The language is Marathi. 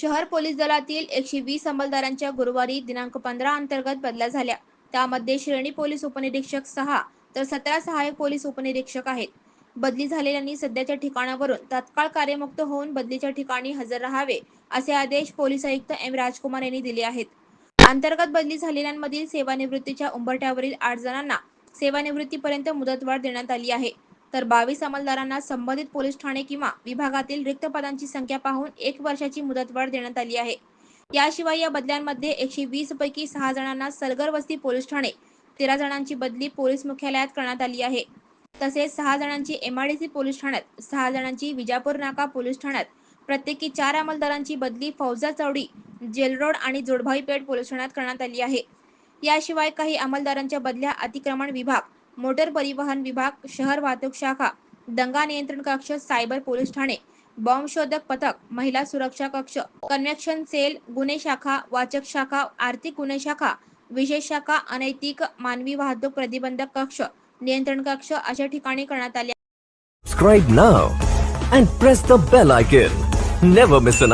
शहर पोलीस दलातील एकशे वीस अंमलदारांच्या गुरुवारी दिनांक पंधरा अंतर्गत बदल्या झाल्या. त्यामध्ये श्रेणी पोलीस उपनिरीक्षक सहा तर सतरा सहाय्यक पोलीस उपनिरीक्षक आहेत. बदली झालेल्यांनी सध्याच्या ठिकाणावरून तात्काळ कार्यमुक्त होऊन बदलीच्या ठिकाणी हजर राहावे असे आदेश पोलीस आयुक्त एम राजकुमार यांनी दिले आहेत. अंतर्गत बदली झालेल्यांमधील सेवानिवृत्तीच्या उंबरठ्यावरील आठ जणांना सेवानिवृत्तीपर्यंत मुदतवाढ देण्यात आली आहे. तर बावीस अंमलदारांना संबंधित पोलीस ठाणे किंवा विभागातील रिक्त पदांची संख्या पाहून एक वर्षाची मुदतवाढ देण्यात आली आहे. याशिवाय या बदल्यांमध्ये एकशे वीस पैकी सहा जणांना सलगर वस्ती पोलीस ठाणे तेरा जणांची बदली पोलीस मुख्यालयात करण्यात आली आहे. तसेच सहा जणांची एमआयडीसी पोलीस ठाण्यात सहा जणांची विजापूर नाका पोलीस ठाण्यात प्रत्येकी चार अंमलदारांची बदली फौजा चौडी जेलरोड आणि जोडभाई पेठ पोलीस ठाण्यात करण्यात आली आहे. याशिवाय काही अंमलदारांच्या बदल्या अतिक्रमण विभाग मोटर परिवहन विभाग शहर वाहतूक शाखा दंगा नियंत्रण कक्ष सायबर पोलीस ठाणे बॉम्ब शोधक पथक महिला सुरक्षा कक्ष कन्व्हेक्शन सेल गुन्हे शाखा वाचक शाखा आर्थिक गुन्हे शाखा विशेष शाखा अनैतिक मानवी वाहतूक प्रतिबंधक कक्ष नियंत्रण कक्ष अशा ठिकाणी करण्यात आले subscribe now and press the bell icon never miss an.